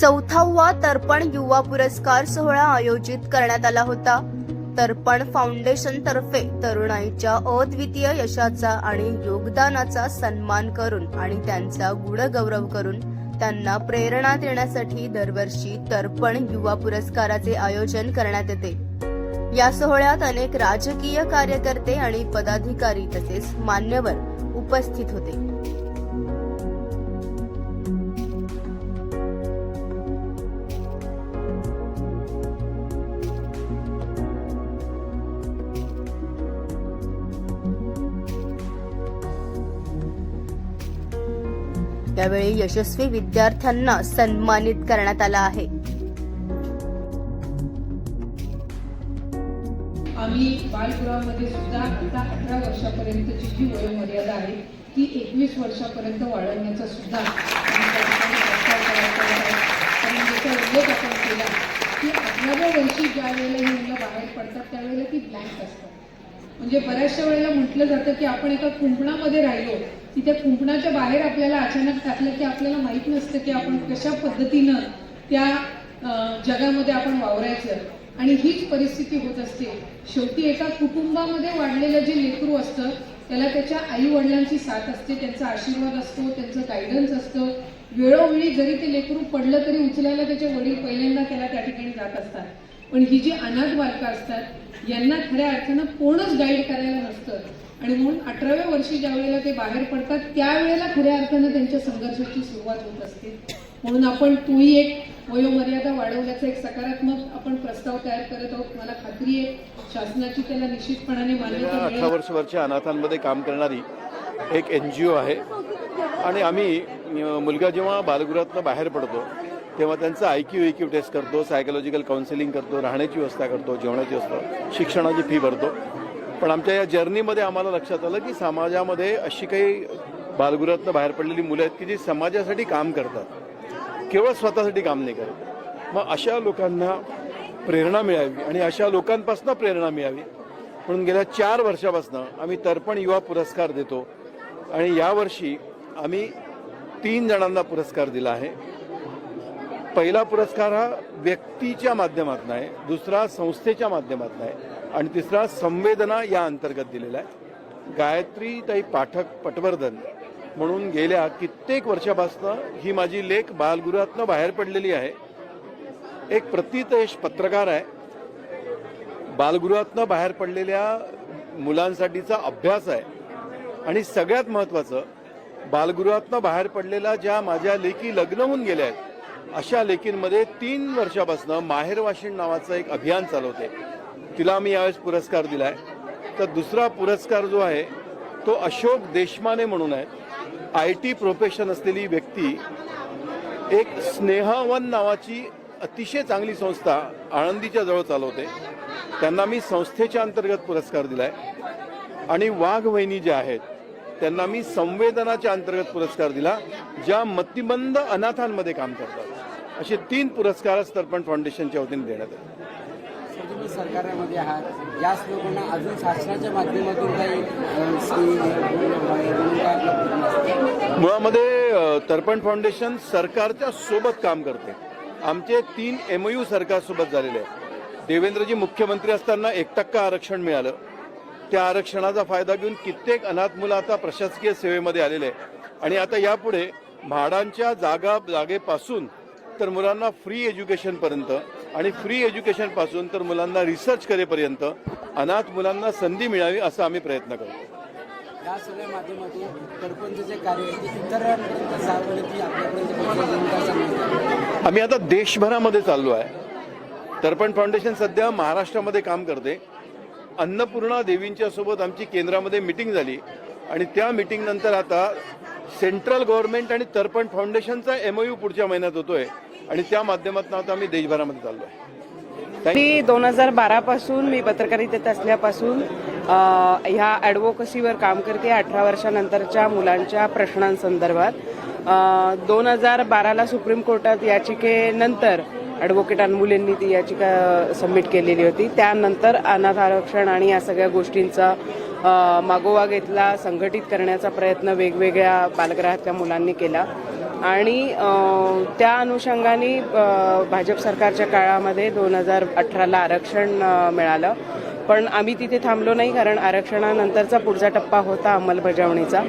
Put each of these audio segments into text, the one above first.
चौथावा तर्पण युवा पुरस्कार सोहळा आयोजित करण्यात आला होता. तर्पण फाउंडेशन तर्फे तरुणाईच्या अद्वितीय यशाचा आणि योगदानाचा सन्मान करून आणि त्यांचा गुणगौरव करून त्यांना प्रेरणा देण्यासाठी दरवर्षी तर्पण युवा पुरस्काराचे आयोजन करण्यात येते. या सोहळ्यात अनेक राजकीय कार्यकर्ते आणि पदाधिकारी तसेच मान्यवर उपस्थित होते. यावेळी यशस्वी विद्यार्थ्यांना सन्मानित करण्यात आला आहे. आम्ही बालगृहामध्ये सुद्धा आता अठरा वर्षापर्यंतची जी वयोमर्यादा आहे. ती एकवीस वर्षापर्यंत वाढवण्याचा सुद्धा आम्ही उल्लेख आपण केला की अठराव्या वर्षी ज्या वेळेला ही मुलं बाहेर पडतात त्यावेळेला ती ब्लँक असतात. म्हणजे बऱ्याचशा वेळेला म्हटलं जातं की आपण एका कुंपणामध्ये राहिलो की त्या कुंपणाच्या बाहेर आपल्याला अचानक टाकलं की आपल्याला माहीत नसतं की आपण कशा पद्धतीनं त्या जगामध्ये आपण वावरायचं. आणि हीच परिस्थिती होत असते. शेवटी एका कुटुंबामध्ये वाढलेलं जे लेकरू असतं त्याला त्याच्या आई वडिलांची साथ असते त्यांचा आशीर्वाद असतो त्यांचं गायडन्स असतं. वेळोवेळी जरी ते लेकरू पडलं तरी उचलायला त्याचे वडील पहिल्यांदा त्याला त्या ठिकाणी जात असतात. पण ही जी अनाथ बालकं असतात यांना खऱ्या अर्थानं कोणच गाईड करायला नसतं. आणि म्हणून अठराव्या वर्षी ज्या वेळेला ते बाहेर पडतात त्यावेळेला खऱ्या अर्थानं त्यांच्या संघर्षाची सुरुवात होत असते. म्हणून आपण तोही एक वयोमर्यादा वाढवण्याचा एक सकारात्मक आपण प्रस्ताव तयार करत आहोत. मला खात्री आहे शासनाची त्याला निश्चितपणाने मान्यता अठरा वर्षवरच्या अनाथांमध्ये काम करणारी एक एन जी ओ आहे. आणि आम्ही मुलगा जेव्हा बालगृहातनं बाहेर पडतो तेव्हा त्यांचं आय क्यू क्यू टेस्ट करतो सायकोलॉजिकल काउन्सिलिंग करतो राहण्याची व्यवस्था करतो जेवणाची व्यवस्था शिक्षणाची फी भरतो. पण आमच्या या जर्नीमध्ये आम्हाला लक्षात आलं की समाजामध्ये अशी काही बालगृहातनं बाहेर पडलेली मुलं आहेत की जी समाजासाठी काम करतात. केवळ स्वतःसाठी काम नाही करत. मग अशा लोकांना प्रेरणा मिळावी आणि अशा लोकांपासून प्रेरणा मिळावी. म्हणून गेल्या चार वर्षापासून आम्ही तर्पण युवा पुरस्कार देतो. आणि यावर्षी आम्ही तीन जणांना पुरस्कार दिला आहे. पहिला पुरस्कार हा व्यक्तीच्या माध्यमातून आहे दुसरा संस्थेच्या माध्यमातून आहे आणि तिसरा संवेदना या अंतर्गत दिलेला आहे. गायत्री ताई पाठक पटवर्धन म्हणून गेल्या कित्येक वर्षापासून ही माझी लेख बालगृहातनं बाहेर पडलेली आहे. एक प्रतितयश पत्रकार आहे. बालगृहातनं बाहेर पडलेल्या मुलांसाठीचा अभ्यास आहे. आणि सगळ्यात महत्त्वाचं बालगृहातनं बाहेर पडलेल्या ज्या माझ्या लेखी लग्न होऊन गेल्या आहेत अशा लेखींमध्ये तीन वर्षापासून माहेरवाशिण नावाचं एक अभियान चालवते. तिला आम्ही यावेळेस पुरस्कार दिलाय. तर दुसरा पुरस्कार जो आहे तो अशोक देशमाने म्हणून आहे. आय टी प्रोफेशन असलेली व्यक्ती एक स्नेहवन नावाची अतिशय चांगली संस्था आळंदीच्या जवळ चालवते. त्यांना मी संस्थेच्या अंतर्गत पुरस्कार दिलाय. आणि वाघ वहिनी ज्या आहेत त्यांना मी संवेदनाच्या अंतर्गत पुरस्कार दिला ज्या मतिमंद अनाथांमध्ये काम करतात. असे तीन पुरस्कार तर्पण फाउंडेशनच्या वतीने देण्यात आले. तुम्ही सरकारमध्ये आहात. याच लोकांना अजून शासनाच्या माध्यमातून काही? मुळामध्ये तर्पण फाउंडेशन सरकारच्या सोबत काम करते. आमचे तीन एमओयू सरकारसोबत झालेले आहेत. देवेंद्रजी मुख्यमंत्री असताना एक टक्का आरक्षण मिळालं. त्या आरक्षणाचा फायदा घेऊन कित्येक अनाथ मुलं आता प्रशासकीय सेवेमध्ये आलेले आहे आणि आता यापुढे म्हाडांच्या जागा जागेपासून तर मुलांना फ्री एज्युकेशनपर्यंत आणि फ्री एज्युकेशनपासून तर मुलांना रिसर्च करेपर्यंत अनाथ मुलांना संधी मिळावी असा आम्ही प्रयत्न करतो. या सगळ्या माध्यमातून सरपंच जे कार्य आहे ते इतरांपर्यंत सार्वजनिक आपल्यापर्यंत पोहोचवून काय सांगणार? आम्ही आता देशभरामध्ये चाललो आहे. तर्पण फाउंडेशन सध्या महाराष्ट्रामध्ये काम करते. अन्नपूर्णा देवींच्या सोबत आमची केंद्रामध्ये मिटिंग झाली आणि त्या मिटिंग नंतर आता सेंट्रल गव्हर्नमेंट आणि तर्पण फाउंडेशनचा एमओयू पुढच्या महिन्यात होतोय आणि त्या माध्यमातून आता आम्ही देशभरामध्ये चाललो आहे मी दोन हजार बारापासून मी पत्रकारितेत असल्यापासून ह्या ॲडव्होकसीवर काम करते अठरा वर्षानंतरच्या मुलांच्या प्रश्नांसंदर्भात. दोन हजार बाराला सुप्रीम कोर्टात याचिकेनंतर ॲडव्होकेट अनमुलेंनी ती याचिका सबमिट केलेली होती. त्यानंतर अनाथ आरक्षण आणि या सगळ्या गोष्टींचा मागोवा घेतला संघटित करण्याचा प्रयत्न वेगवेगळ्या बालगृहातल्या मुलांनी केला. आणि त्या अनुषंगाने भाजप सरकारच्या काळामध्ये दोन हजार अठराला आरक्षण मिळालं. पण आम्ही तिथे थांबलो नाही कारण आरक्षणानंतरचा पुढचा टप्पा होता अंमलबजावणीचा.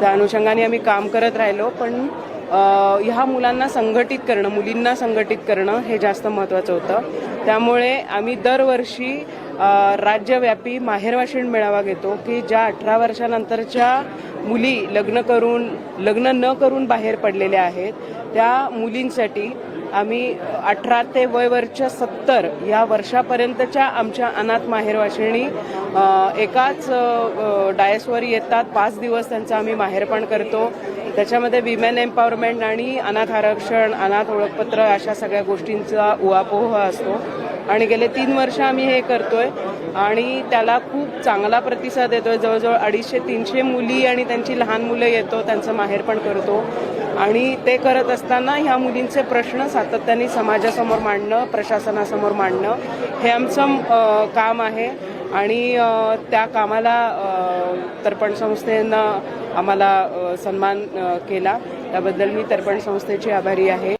त्या अनुषंगाने आम्ही काम करत राहिलो पण ह्या मुलांना संघटित करणं मुलींना संघटित करणं हे जास्त महत्त्वाचं होतं. त्यामुळे आम्ही दरवर्षी राज्यव्यापी माहेरवाशिण मेळावा घेतो की ज्या अठरा वर्षानंतरच्या मुली लग्न करून लग्न न करून बाहेर पडलेल्या आहेत त्या मुलींसाठी आम्ही अठरा ते वयवरच्या सत्तर या वर्षापर्यंतच्या आमच्या अनाथ माहेरवाशिणी एकाच डायसवर येतात. पाच दिवस त्यांचं आम्ही माहेरपण करतो. त्याच्यामध्ये विमेन एम्पॉवरमेंट आणि अनाथ आरक्षण अनाथ ओळखपत्र अशा सगळ्या गोष्टींचा उहापोह असतो. आणि गेले तीन वर्ष आम्ही हे करतोय. आणि त्याला खूप चांगला प्रतिसाद येतोय. जवळजवळ अडीचशे तीनशे मुली आणि त्यांची लहान मुलं येतो त्यांचं माहेर पण करतो. आणि ते करत असताना ह्या मुलींचे प्रश्न सातत्याने समाजासमोर मांडणं प्रशासनासमोर मांडणं हे आमचं काम आहे. आणि त्या कामाला तर्पण संस्थेनं आम्हाला सन्मान केला. त्याबद्दल मी तर्पण संस्थेची आभारी आहे.